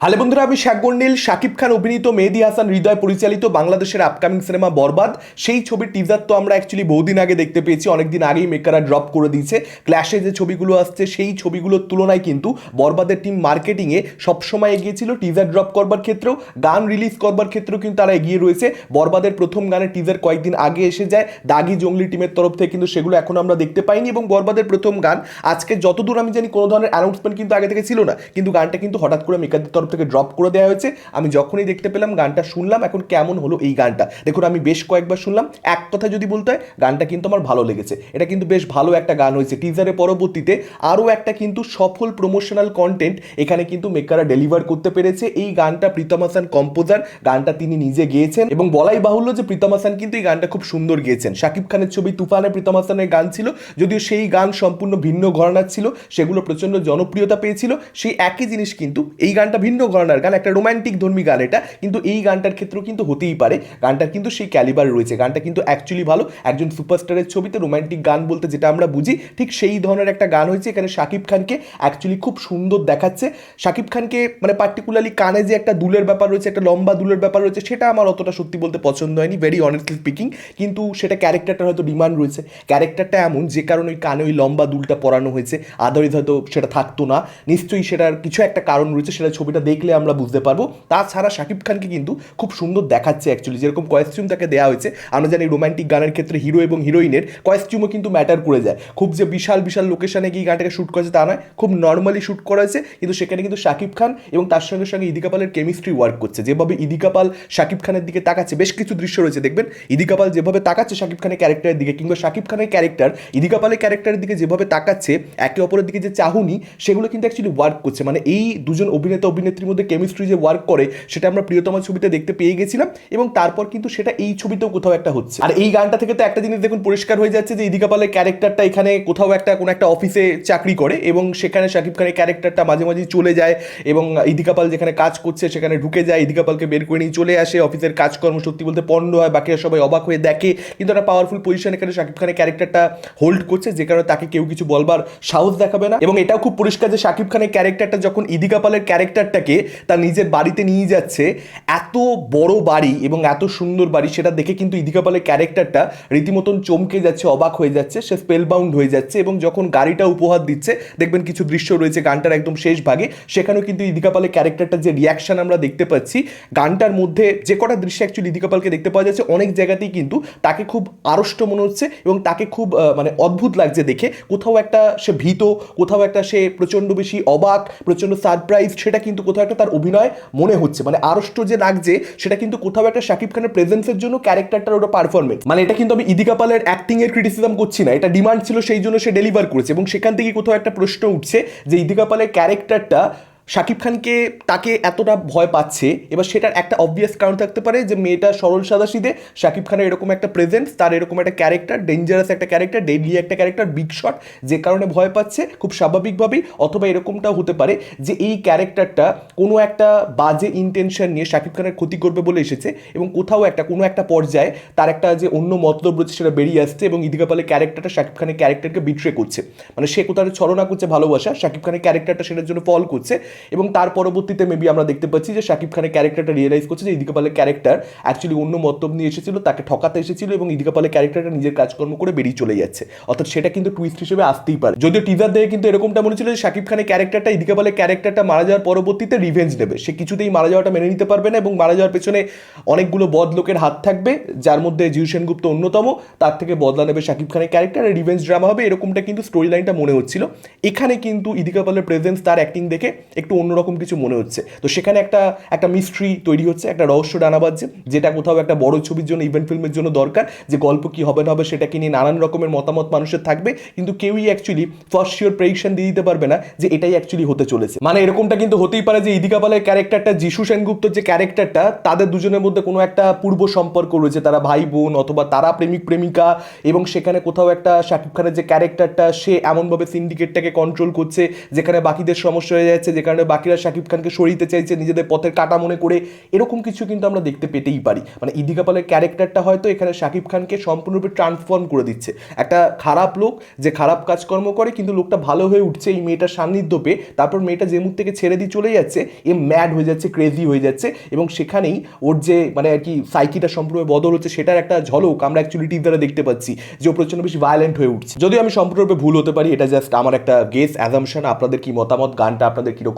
Hello বন্ধুরা, আমি শেখ গন্ডিল শাকিব খান অভিনীত মেহেদি হাসান, হৃদয় পরিচালিত বাংলাদেশের আপকামিং সিনেমা বরবাদ। সেই ছবির টিজার তো আমরা অ্যাকচুয়ালি বহুদিন আগে দেখতে পেয়েছি, অনেকদিন আগেই মেকাররা ড্রপ করে দিয়েছে। ক্ল্যাশে যে ছবিগুলো আসছে, সেই ছবিগুলোর তুলনায় কিন্তু বরবাদের টিম মার্কেটিংয়ে সবসময় এগিয়েছিল টিজার ড্রপ করবার ক্ষেত্রেও, গান রিলিজ করবার ক্ষেত্রেও কিন্তু তারা এগিয়ে রয়েছে। বরবাদের প্রথম গানের টিজার কয়েকদিন আগে এসে যায়। দাগি জঙ্গলি টিমের তরফ থেকে কিন্তু সেগুলো এখন আমরা দেখতে পাইনি এবং বরবাদের প্রথম গান, আজকে যতদূর আমি জানি কোনো ধরনের অ্যানাউন্সমেন্ট কিন্তু আগে থেকে ছিল না। কিন্তু গানটা কিন্তু হঠাৎ করে মেকারদের তরফ থেকে ড্রপ করে দেওয়া হয়েছে। আমি যখনই দেখতে পেলাম গানটা শুনলাম, এখন কেমন হলো এই গানটা? দেখুন, আমি বেশ কয়েকবার শুনলাম। এক কথা যদি বলতে হয়, গানটা কিন্তু আমার ভালো লেগেছে। এটা কিন্তু বেশ ভালো একটা গান হয়েছে। টিজারের পরবর্তীতে আরও একটা কিন্তু সফল প্রমোশনাল কন্টেন্ট এখানে কিন্তু মেকাররা ডেলিভার করতে পেরেছে। এই গানটা প্রীতম হাসান কম্পোজার গানটা তিনি নিজে গেয়েছেন এবং বলাই বাহুল্য যে প্রীতম হাসান কিন্তু এই গানটা খুব সুন্দর গেয়েছেন। শাকিব খানের ছবি তুফানে প্রীতম হাসানের গান ছিল, যদিও সেই গান সম্পূর্ণ ভিন্ন ঘরানার ছিল, সেগুলো প্রচণ্ড জনপ্রিয়তা পেয়েছিল। সেই একই জিনিস কিন্তু এই গানটা ভিন্ন ঘরানার গান, একটা রোমান্টিক ধর্মী গান এটা, কিন্তু এই গানটার ক্ষেত্রেও কিন্তু হতেই পারে। গানটার কিন্তু সেই ক্যালিবার রয়েছে। গানটা কিন্তু অ্যাকচুয়ালি ভালো। একজন সুপারস্টারের ছবিতে রোমান্টিক গান বলতে যেটা আমরা বুঝি, ঠিক সেই ধরনের একটা গান হয়েছে। এখানে শাকিব খানকে অ্যাকচুয়ালি খুব সুন্দর দেখাচ্ছে। শাকিব খানকে মানে পার্টিকুলারলি কানে যে একটা দুলের ব্যাপার রয়েছে, একটা লম্বা দুলের ব্যাপার রয়েছে, সেটা আমার অতটা সত্যি বলতে পছন্দ হয়নি ভেরি অনেস্টলি স্পিকিং কিন্তু সেটা ক্যারেক্টারটার হয়তো ডিমান্ড রয়েছে। ক্যারেক্টারটা এমন, যে কারণে ওই কানে ওই লম্বা দুলটা পরানো হয়েছে। আদারিত হয়তো সেটা থাকতো না। নিশ্চয়ই সেটার কিছু একটা কারণ রয়েছে, সেটা ছবিটা দেখলে আমরা বুঝতে পারব। তাছাড়া শাকিব খানকে কিন্তু খুব সুন্দর দেখাচ্ছে অ্যাকচুয়ালি যেরকম কয়েস্টিউম তাকে দেওয়া হয়েছে, আমরা জানি রোমান্টিক গানের ক্ষেত্রে হিরো এবং হিরোইনের কয়েস্টিউমও কিন্তু ম্যাটার করে যায়। খুব যে বিশাল বিশাল লোকেশনে গিয়ে গানটাকে শ্যুট করেছে তা নয়, খুব নর্মালি শ্যুট করা হয়েছে। কিন্তু সেখানে কিন্তু শাকিব খান এবং তার সঙ্গে সঙ্গে ইদিকা পালের কেমিস্ট্রি ওয়ার্ক করছে। যেভাবে ইদিকা পাল শাকিব খানের দিকে তাকাচ্ছে, বেশ কিছু দৃশ্য রয়েছে, দেখবেন? ইদিকা পাল যেভাবে তাকাচ্ছে শাকিব খানের ক্যারেক্টারের দিকে, কিংবা শাকিব খানের ক্যারেক্টার ইদিকা পালের ক্যারেক্টারের দিকে যেভাবে তাকাচ্ছে, একে অপরের দিকে যে চাহুনি, সেগুলো কিন্তু অ্যাকচুয়ালি ওয়ার্ক করছে। মানে এই দুজন অভিনেতা অভিনেত্রীর মধ্যে কেমিস্ট্রি যে ওয়ার্ক করে, সেটা আমরা প্রিয়তমা ছবিতে দেখতে পেয়ে গেছিলাম এবং তারপর কিন্তু সেটা এই ছবিতেও কোথাও একটা হচ্ছে। আর এই গানটা থেকে তো একটা জিনিস দেখুন পরিষ্কার হয়ে যাচ্ছে যে ইদিকা পালের ক্যারেক্টারটা এখানে কোথাও একটা কোনো একটা অফিসে চাকরি করে এবং সেখানে শাকিব খানের ক্যারেক্টারটা মাঝে মাঝে চলে যায় এবং ইদিকা পাল যেখানে কাজ করছে সেখানে ঢুকে যায়, ইদিকা পালকে বের করে নিয়ে চলে আসে অফিসের কাজকর্ম সত্যি বলতে পণ্ড হয়, বাকিরা সবাই অবাক হয়ে দেখে, কিন্তু একটা পাওয়ারফুল পজিশন এখানে শাকিব খানের ক্যারেক্টারটা হোল্ড করছে, যে কারণে তাকে কেউ কিছু বলবার সাহস দেখাবে না। এবং এটাও খুব পরিষ্কার যে শাকিব খানের ক্যারেক্টারটা যখন ইদিকা পালের ক্যারেক্টারটাকে তার নিজের বাড়িতে নিয়ে যাচ্ছে। এত বড় বাড়ি এবং এত সুন্দর বাড়ি, সেটা দেখে কিন্তু ইদিকা পালের ক্যারেক্টারটা রীতিমতন চমকে যাচ্ছে, অবাক হয়ে যাচ্ছে। সে স্পেল বাউন্ড হয়ে যাচ্ছে এবং যখন গাড়িটা উপহার দিচ্ছে, দেখবেন কিছু দৃশ্য রয়েছে গানটার একদম শেষ ভাগে। সেখানেও কিন্তু ইদিকা পালের ক্যারেক্টারটার যে রিয়াকশন আমরা দেখতে পাচ্ছি, গানটার মধ্যে যে কটা দৃশ্য অ্যাকচুয়ালি ইদিকা পালকে দেখতে পাওয়া যাচ্ছে, অনেক জায়গাতেই কিন্তু তাকে খুব আড়ষ্ট মনে হচ্ছে এবং তাকে খুব মানে অদ্ভুত লাগছে দেখে। কোথাও একটা সে ভীত, কোথাও একটা সে প্রচণ্ড বেশি অবাক, প্রচণ্ড সারপ্রাইজ সেটা কিন্তু কোথাও একটা তার অভিনয় মনে হচ্ছে। মানে আরষ্ট যে লাগছে সেটা কিন্তু কোথাও একটা শাকিব খানের প্রেজেন্সের জন্য ক্যারেক্টারটার ওটা পারফরমেন্স মানে এটা কিন্তু আমি ইদিকা পালের অ্যাক্টিং এর ক্রিটিসিজম করছি না। এটা ডিমান্ড ছিল সেই জন্য সে ডেলিভার করেছে। এবং সেখান থেকে কোথাও একটা প্রশ্ন উঠছে যে ইদিকা পালের ক্যারেক্টারটা শাকিব খানকে তাকে এতটা ভয় পাচ্ছে, এবার সেটার একটা অবভিয়াস কারণ থাকতে পারে যে মেয়েটা সরল সাদাসিদে শাকিব খানের এরকম একটা প্রেজেন্স তার এরকম একটা ক্যারেক্টার ডেঞ্জারাস একটা ক্যারেক্টার ডেডলি একটা ক্যারেক্টার বিগ শট যে কারণে ভয় পাচ্ছে খুব স্বাভাবিকভাবেই, অথবা এরকমটাও হতে পারে যে এই ক্যারেক্টারটা কোনো একটা বাজে ইন্টেনশন নিয়ে শাকিব খানের ক্ষতি করবে বলে এসেছে এবং কোথাও একটা, কোনো একটা পর্যায়ে তার একটা যে অন্য মতলব রয়েছে সেটা বেরিয়ে আসছে এবং ইদিকা পালের ক্যারেক্টারটা শাকিব খানের ক্যারেক্টারকে বিট্রে করছে। মানে সে কোথাও ছলনা করছে ভালোবাসা, শাকিব খানের ক্যারেক্টারটা সেটার জন্য ফল করছে। এবং তার পরবর্তীতে মেবি আমরা দেখতে পাচ্ছি যে শাকিব খানের ক্যারেক্টারটা রিয়েলাইজ করছে যে ইদিকা পালের ক্যারেক্টার অ্যাকচুয়ালি অন্য মতলব নিয়ে এসেছিল, তাকে ঠকাতে এসেছিল এবং ইদিকা পালের ক্যারেক্টারটা নিজের কাজকর্ম করে বেরিয়ে চলে যাচ্ছে। অর্থাৎ সেটা কিন্তু টুইস্ট হিসেবে আসতেই পারে। যদিও টিজার দেখে কিন্তু এরকমটা মনে ছিল যে শাকিব খানের ক্যারেক্টারটা ইদিকা পালের ক্যারেক্টারটা মারা যাওয়ার পরবর্তীতে রিভেঞ্জ নেবে। সে কিছুতেই মারা যাওয়াটা মেনে নিতে পারবে না এবং মারা যাওয়ার পেছনে অনেকগুলো বদ লোকের হাত থাকবে, যার মধ্যে জিউ সেনগুপ্ত অন্যতম, তার থেকে বদলা নেবে শাকিব খানের ক্যারেক্টার রিভেঞ্জ ড্রামা হবে, এরকমটা কিন্তু স্টোরি লাইনটা মনে হচ্ছিল। এখানে কিন্তু ইদিকা পালের প্রেজেন্স তার অ্যাক্টিং দেখে একটু অন্যরকম কিছু মনে হচ্ছে। তো সেখানে একটা একটা মিস্ট্রি তৈরি হচ্ছে, একটা রহস্য ডানা বাজছে যেটা কোথাও একটা বড় ছবির জন্য ইভেন্ট ফিল্মের জন্য দরকার, যে গল্প কি হবে না হবে সেটাকে নিয়ে নানান রকমের মতামত মানুষের থাকবে, কিন্তু কেউই অ্যাকচুয়ালি ফার্স্ট শিওর প্রেডিকশন দিয়ে দিতে পারবে না যে এটাই অ্যাকচুয়ালি হতে চলেছে। মানে এরকমটা কিন্তু হতেই পারে যে ইদিকা পালের ক্যারেক্টারটা যিশু সেনগুপ্তর যে ক্যারেক্টারটা তাদের দুজনের মধ্যে কোনো একটা পূর্ব সম্পর্ক রয়েছে, তারা ভাই বোন অথবা তারা প্রেমিক প্রেমিকা, এবং সেখানে কোথাও একটা শাকিব খানের যে ক্যারেক্টারটা সে এমনভাবে সিন্ডিকেটটাকে কন্ট্রোল করছে, যেখানে বাকিদের সমস্যা হয়ে যাচ্ছে, যে কারণে বাকিরা শাকিব খানকে সরিতে চাইছে, নিজেদের পথের কাটা মনে করে, এরকম কিছু কিন্তু আমরা দেখতে পেতেই পারি। মানে ইদিকা পালের ক্যারেক্টারটা হয়তো এখানে শাকিব খানকে সম্পূর্ণরূপে ট্রান্সফর্ম করে দিচ্ছে। একটা খারাপ লোক যে খারাপ কাজকর্ম করে, কিন্তু লোকটা ভালো হয়ে উঠছে এই মেয়েটার সান্নিধ্য পেয়ে। তারপর মেয়েটা যে মুখ থেকে ছেড়ে দিয়ে চলে যাচ্ছে, এ ম্যাড হয়ে যাচ্ছে ক্রেজি হয়ে যাচ্ছে। এবং সেখানেই ওর যে মানে আর কি সাইকিটা সম্পূর্ণ বদল হচ্ছে, সেটার একটা ঝলক আমরা অ্যাকচুয়ালি দ্বারা দেখতে পাচ্ছি, যে ও প্রচণ্ড বেশি ভায়োলেন্ট হয়ে উঠছে। যদিও আমি সম্পূর্ণরূপে ভুল হতে পারি, এটা জাস্ট আমার একটা গেস অ্যাজামশন আপনাদের কি মতামত, গানটা আপনাদের কীরকম